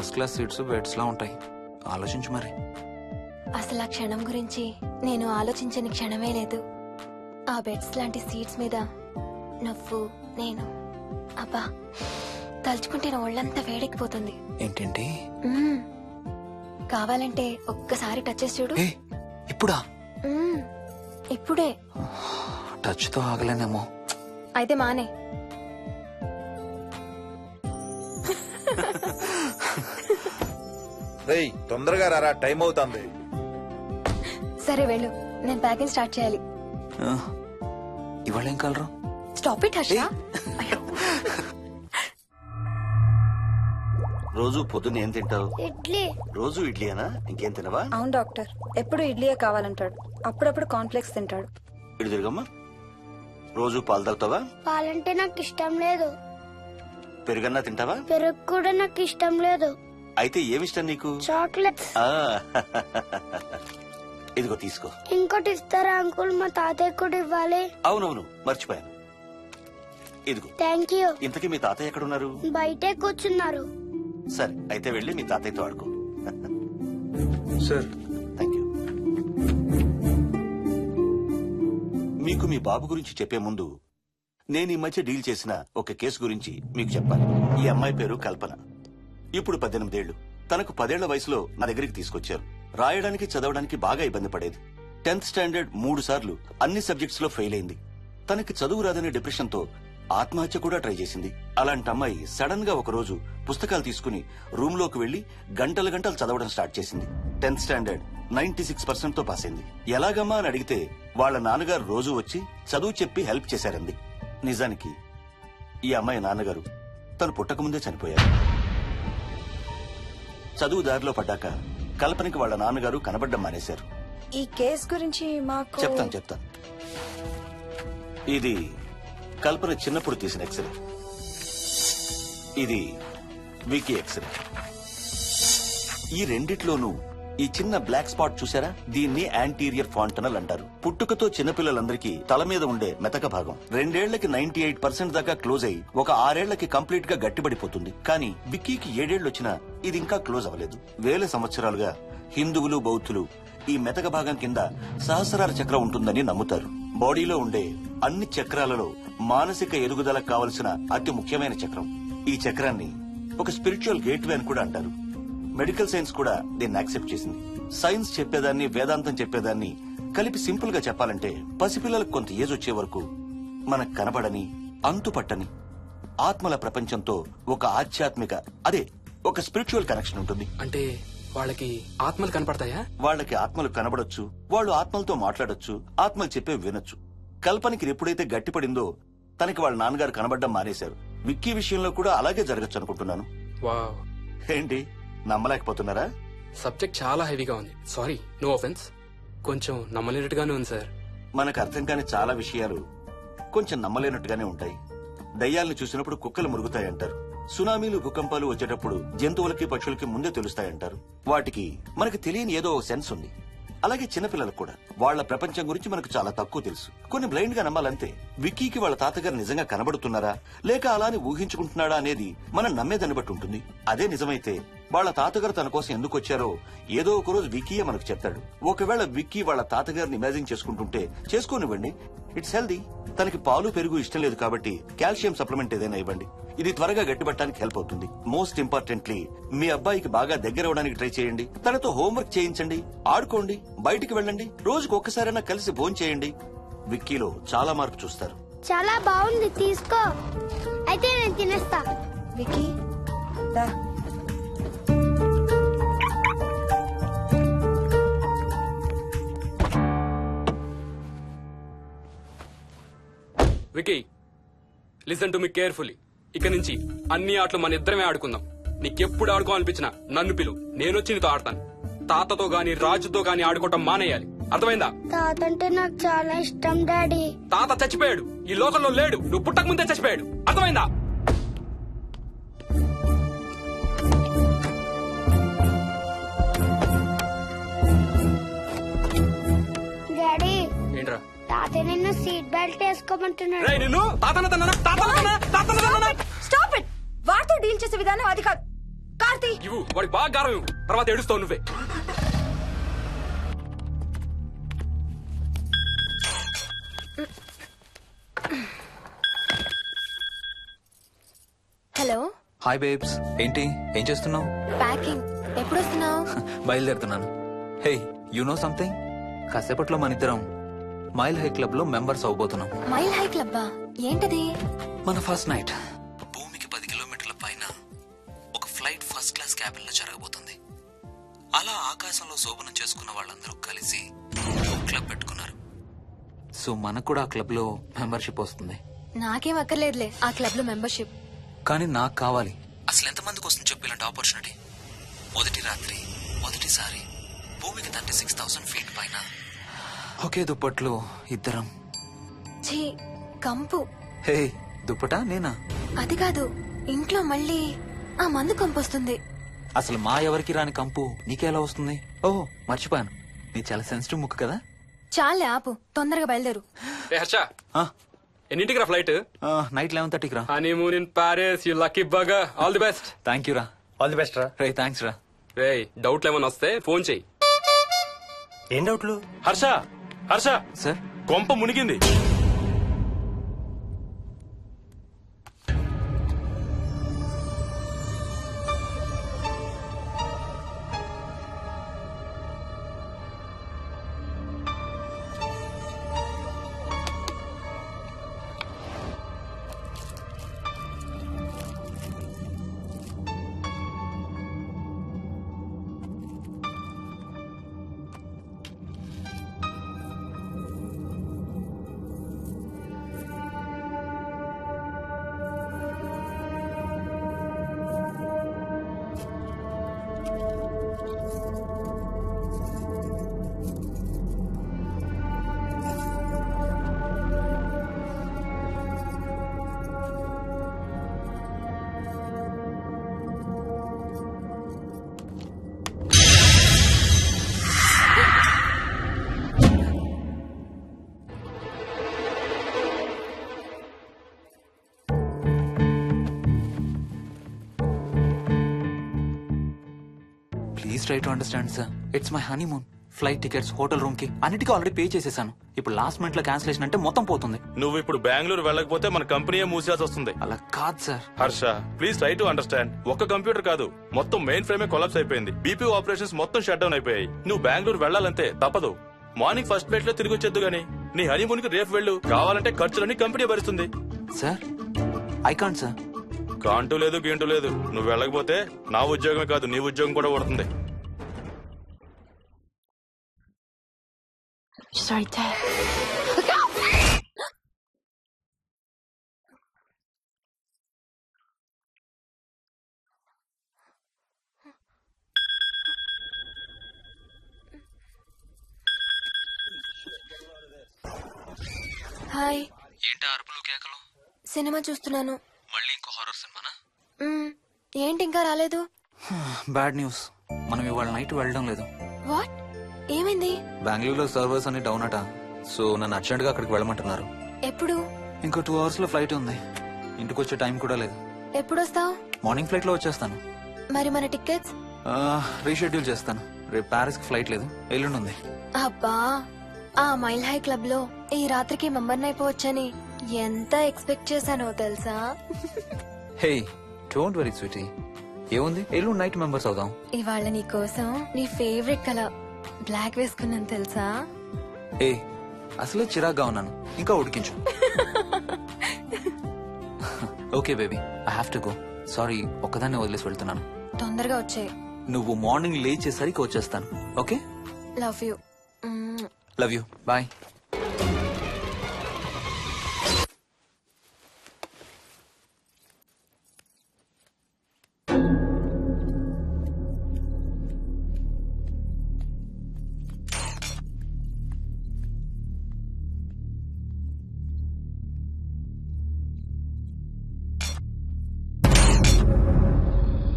First class seats beds లా ఉంటాయి. ఆలోచించు మరి. అసలు ఆ క్షణం గురించి నేను ఆలోచించని క్షణమే లేదు. ఆ బెడ్స్ లాంటి సీట్స్ మీద నువ్వు నేను అబ్బా తలుచుకుంటే నా ఒళ్ళంతా వేడెక్కిపోతుంది. ఏంటేంటి? మ్మ్. కావాలంటే ఒక్కసారి టచ్ చేసి చూడు. ఏ ఇప్పుడా? మ్మ్. ఇప్పుడే. టచ్తో ఆగలేనేమో. అయితే మానే. రేయ్ తొందరగా రారా టైం అవుతుంది. సరే వెళ్ళు. నేను ప్యాకింగ్ స్టార్ట్ చేయాలి. ఇవాళ ఏం కలరు? Stop it Harsha. రోజు పొద్దున్న ఏం తింటావు? ఇడ్లీ. రోజు ఇడ్లీనా ఇంకేం తినవా? అవును డాక్టర్. ఎప్పుడు ఇడ్లీయే కావాలంటాడు. అప్పుడప్పుడు కాన్ఫ్లెక్స్ తింటాడు. ఇటు తిరగమ్మా. రోజు పాలు తాగుతావా? పాలంటే నాకు ఇష్టం లేదు. పెరుగన్నా తింటావా? పెరుగు కూడా నాకు ఇష్టం లేదు. అయితే ఏమిష్టం నీకు? చాక్లెట్స్. ఆ, ఇదిగో తీసుకో. ఇంకోటి ఇస్తారా అంకుల్? మా తాతయ్య కూడా ఇవ్వాలి. అవునవును మర్చిపోయాను. ఇదిగో. Thank you. ఇంతకీ మీ తాతయ్య ఎక్కడున్నారు? బయటే కూర్చున్నారు. సరే అయితే వెళ్ళి మీ తాతయ్యతో ఆడుకో. సార్. Thank you. మీకు మీ బాబు గురించి చెప్పే ముందు నేను ఈ మధ్య డీల్ చేసిన ఒక కేసు గురించి మీకు చెప్పాలి. ఈ అమ్మాయి పేరు కల్పన. ఇప్పుడు పద్దెనిమిదేళ్ళు. తనకు పదేళ్ళ వయసులో నా దగ్గరికి తీసుకొచ్చారు. రాయడానికి చదవడానికి బాగా ఇబ్బంది పడేది. టెన్త్ స్టాండర్డ్ మూడు సార్లు అన్ని సబ్జెక్ట్స్లో ఫెయిల్ అయింది. తనకి చదువు రాదనే డిప్రెషన్తో ఆత్మహత్య కూడా ట్రై చేసింది. అలాంటి అమ్మాయి సడన్గా ఒక రోజు పుస్తకాలు తీసుకుని రూమ్లోకి వెళ్ళి గంటలు గంటలు చదవడం స్టార్ట్ చేసింది. టెన్త్ స్టాండర్డ్ నైన్టీ సిక్స్ పర్సెంట్తో పాస్ అయింది. ఎలాగమ్మా అని అడిగితే వాళ్ళ నాన్నగారు రోజు వచ్చి చదువు చెప్పి హెల్ప్ చేశారంది. నిజానికి ఈ అమ్మాయి నాన్నగారు తను పుట్టకముందే చనిపోయారు. చదువు దారిలో పడ్డాక కల్పనకి వాళ్ళ నాన్నగారు కనబడ్డం మానేశారు. ఈ కేస్ గురించి మాకు చెప్తాను చెప్తాను. ఇది కల్పన చిన్నప్పుడు తీసిన ఎక్స్రే. ఇది వికీ ఎక్స్రే. ఈ రెండిట్లోనూ ఈ చిన్న బ్లాక్ స్పాట్ చూసారా దీన్ని యాంటీరియర్ ఫాంటనల్ అంటారు. పుట్టుకతో చిన్నపిల్లలందరికీ తల మీద ఉండే మెతక భాగం రెండేళ్ళకి నైన్టీ ఎయిట్ పర్సెంట్ దాకా క్లోజ్ అయ్యి ఒక ఆరేళ్ళకి కంప్లీట్గా గట్టిపడిపోతుంది. కానీ విక్కీకి ఏడేళ్ళు వచ్చినా ఇది ఇంకా క్లోజ్ అవ్వలేదు. వేల సంవత్సరాలుగా హిందువులు బౌద్ధులు ఈ మెతక భాగం కింద సహస్రార చక్రం ఉంటుందని నమ్ముతారు. బాడీలో ఉండే అన్ని చక్రాలలో మానసిక ఎదుగుదలకు కావలసిన అతి ముఖ్యమైన చక్రం. ఈ చక్రాన్ని ఒక స్పిరిచువల్ గేట్వే అని కూడా అంటారు. మెడికల్ సైన్స్ కూడా దీన్ని యాక్సెప్ట్ చేసింది. సైన్స్ చెప్పేదాన్ని వేదాంతం చెప్పేదాన్ని కలిపి సింపుల్గా చెప్పాలంటే పసిపిల్లలకు కొంత ఏజ్ వచ్చే వరకు మనకు కనబడని అంతుపట్టని ఆత్మల ప్రపంచంతో ఒక ఆధ్యాత్మిక అదే ఒక స్పిరిచువల్ కనెక్షన్ ఉంటుంది. అంటే వాళ్ళకి ఆత్మలు కనపడతాయా? వాళ్ళకి ఆత్మలు కనబడొచ్చు వాళ్ళు ఆత్మలతో మాట్లాడొచ్చు ఆత్మలు చెప్పే వినొచ్చు. కల్పనకి ఎప్పుడైతే గట్టిపడిందో తనకి వాళ్ళ నాన్నగారు కనబడడం మానేశారు. విక్కీ విషయంలో కూడా అలాగే జరగచ్చు అనుకుంటున్నాను. వావ్. ఏంటి? నమ్మలేకపోతున్నారా? సబ్జెక్ట్ చాలా హెవీగా ఉంది. సారీ నో ఆఫెన్స్ కొంచెం నమ్మలేనట్టుగానే ఉంది సార్ మనకు అర్థం కాని చాలా విషయాలు కొంచెం నమ్మలేనట్టుగానే ఉంటాయి. దయ్యాల్ని చూసినప్పుడు కుక్కలు మురుగుతాయంటారు. సునామీలు భూకంపాలు వచ్చేటప్పుడు జంతువులకి పక్షులకి ముందే తెలుస్తాయంటారు. వాటికి మనకు తెలియని ఏదో ఒక సెన్స్ ఉంది. అలాగే చిన్నపిల్లలకు కూడా. వాళ్ళ ప్రపంచం గురించి మనకు చాలా తక్కువ తెలుసు. కొన్ని బ్లైండ్గా నమ్మాలంతే. విక్కీకి వాళ్ళ తాతగారు నిజంగా కనబడుతున్నారా? లేక అలాని ఊహించుకుంటున్నాడా అనేది మనం నమ్మేదాన్ని బట్టి ఉంటుంది. అదే నిజమైతే వాళ్ళ తాతగారు తన కోసం ఎందుకు వచ్చారో ఏదో ఒక రోజు విక్కీయే మనకు చెప్తాడు. ఒకవేళ విక్కీ వాళ్ళ తాతగారిని ఇమాజిన్ చేసుకుంటుంటే చేసుకోనివ్వండి ఇట్స్ హెల్దీ తనకి పాలు పెరుగు ఇష్టం లేదు కాబట్టి కాల్షియం సప్లిమెంట్ ఏదైనా ఇవ్వండి. ఇది త్వరగా గట్టిపట్టడానికి హెల్ప్ అవుతుంది. మోస్ట్ ఇంపార్టెంట్లీ మీ అబ్బాయికి బాగా దగ్గర అవడానికి ట్రై చేయండి. తనతో హోంవర్క్ చేయించండి. ఆడుకోండి. బయటికి వెళ్ళండి. రోజుకు ఒక్కసారైనా కలిసి భోజనం చేయండి విక్కీలో చాలా మార్పు చూస్తారు. చాలా బాగుంది. తీసుకో. అయితే నేను తినేస్తా. Vicky Vicky listen to me carefully. ఇక నుంచి అన్ని ఆటలు మన ఇద్దరమే ఆడుకుందాం. నీకెప్పుడు ఆడుకోవాలనిపించినా నన్ను పిలు. నేనొచ్చి నీతో ఆడతాను. తాతతో గాని రాజుతో గాని ఆడుకోవటం మానేయాలి. అర్థమైందా? తాత అంటే నాకు చాలా ఇష్టం డాడీ. తాత చచ్చిపోయాడు. ఈ లోకంలో లేడు. నువ్వు పుట్టక ముందే చచ్చిపోయాడు. అర్థమైందా? డాడీ. ఏంట్రా? తాత నిన్ను సీట్ బెల్ట్ వేసుకోమంటున్నాడు. రేయ్ నిన్ను తాతన తన్నా తాతన తన్నా తాతన తన్నా స్టాప్ ఇట్ వాడితో డీల్ చేసే విధానం అది కాదు. కార్తీక్ తాళం తీ ఇవ్వు వాడికి బాగా గారం ఇవ్వు. తర్వాత ఏడుస్తావు నువ్వే. హలో? Hi babes. ఏంటి? ఏం చేస్తున్నావు? ప్యాకింగ్. ఎప్పుడు వస్తున్నావు బయలుదేరుతున్నాను. హే యు నో సంథింగ్ కాసేపట్లో మన ఇద్దరం మైల్ హై క్లబ్లో మెంబర్స్ అవబోతున్నాం. మైల్ హై క్లబ్బా? ఏంటది? మన ఫస్ట్ నైట్. భూమికి పది కిలోమీటర్ల పైన ఒక ఫ్లైట్ ఫస్ట్ క్లాస్ క్యాబిన్లో జరగబోతుంది. అలా ఆకాశంలో శోభనం చేసుకున్న వాళ్ళందరూ కలిసి క్లబ్ పెట్టుకున్నారు. సో మనకు కూడా ఆ క్లబ్లో మెంబర్షిప్ వస్తుంది. నాకేం అక్కర్లేదులే ఆ క్లబ్లో మెంబర్షిప్. కానీ నాకు కావాలి. అసలు ఎంతమందికి వస్తుంది చెప్పు ఇలాంటి ఆపర్చునిటీ? మొదటి రాత్రి మొదటిసారి భూమికి తండ్రి సిక్స్ థౌసండ్ ఫీట్ పైన ఒకే దుప్పట్లో ఇద్దరం. ఛీ కంపు. హే దుప్పటా నేనా? అది కాదు ఇంట్లో మళ్ళీ ఆ మందు కంపొస్తుంది. అసలు మా ఎవరికి రాని కంపు నీకెలా వస్తుంది? ఓహో మర్చిపోయాను. నీ చాలా సెన్సిటివ్ ముక్కు కదా? చాలే ఆపు. తొందరగా బయలుదేరు. ఏ హర్ష! ఆ, ఎన్నింటికి రా ఫ్లైట్? ఆ, నైట్ లెవెన్ థర్టీకి రా. Honeymoon in Paris you lucky బగా all the best thank you రా. ఆల్ ది బెస్ట్ రా. రే థ్యాంక్స్ రా. రే డౌట్లు ఏమైనా వస్తే ఫోన్ చెయ్యి. ఏం డౌట్లు? హర్ష! హర్ష సార్? కొంప మునిగింది. Try to understand sir it's my honeymoon flight tickets hotel రూమ్కి అన్నిటికీ ఆల్రెడీ పే చేసేసాను. ఇప్పుడు లాస్ట్ మినిట్లో క్యాన్సిలేషన్ అంటే మొత్తం పోతుంది. నువ్వు ఇప్పుడు బెంగళూరు వెళ్ళకపోతే మన కంపెనీయే మూసేయాల్సి వస్తుంది. అలా కాదు sir Harsha please try to understand ఒక్క కంప్యూటర్ కాదు మొత్తం మెయిన్ ఫ్రేమే కొలాప్స్ అయిపోయింది. బీపీ ఆపరేషన్స్ మొత్తం షట్ డౌన్ అయిపోయాయి. నువ్వు బెంగళూరు వెళ్ళాలంతే తప్పదు. మార్నింగ్ ఫస్ట్ ఫ్లైట్లో తిరిగి వచ్చేద్దు గానీ నీ హనీమూన్కి రేపు వెళ్ళు. కావాలంటే ఖర్చులన్నీ కంపెనీ భరిస్తుంది. సార్ ఐ కాంట్ సార్ కాంటూ లేదు గీంటూ లేదు. నువ్వు వెళ్ళకపోతే నా ఉద్యోగమే కాదు నీ ఉద్యోగం కూడా పడుతుంది Sorry, Dad. హాయ్ ఏంటి అరుపులు కేకలు? సినిమా చూస్తున్నాను. మళ్ళీ ఇంకో హారర్ సినిమానా? ఏంటి ఇంకా రాలేదు? Bad news. మనం ఇవాళ నైట్ వెళ్ళడం లేదు. వాట్? ఏమైంది? బెంగళూరులో సర్వర్స్ అన్ని డౌన్ అట. సో నన్ను అర్జెంట్గా అక్కడికి వెళ్ళమంటున్నారు. ఎప్పుడు? ఇంకో టూ అవర్స్లో ఫ్లైట్ ఉంది. ఇంటికి వచ్చే టైం కూడా లేదు. ఎప్పుడు వస్తావు మార్నింగ్ ఫ్లైట్లో వచ్చేస్తాను. మరి మన టికెట్స్ రీషెడ్యూల్ చేస్తాను. రేపు ప్యారిస్కి ఫ్లైట్ లేదు. ఎల్లుండి ఉంది అబ్బా ఆ మైల్ హై క్లబ్లో ఈ రాత్రికి మెంబర్ అయిపోవచ్చని ఎంత ఎక్స్పెక్ట్ చేశానో తెలుసా? హే డోంట్ వెరీ స్వీటీ ఏముంది? ఎల్లుండి నైట్ మెంబర్స్ అవుదాం. ఇవాళ నీ కోసం నీ ఫేవరెట్ కలర్ బ్లాక్ వేసుకున్నాను తెలుసా? ఏ అసలే చిరాగ్గా ఉన్నాను. ఇంకా ఉడికించు. Okay baby. I have to go sorry ఒక్కదాన్ని వదిలేసి వెళ్తున్నాను. తొందరగా వచ్చే. నువ్వు మార్నింగ్ లేచేసరికి వచ్చేస్తాను. Okay? Love you love you bye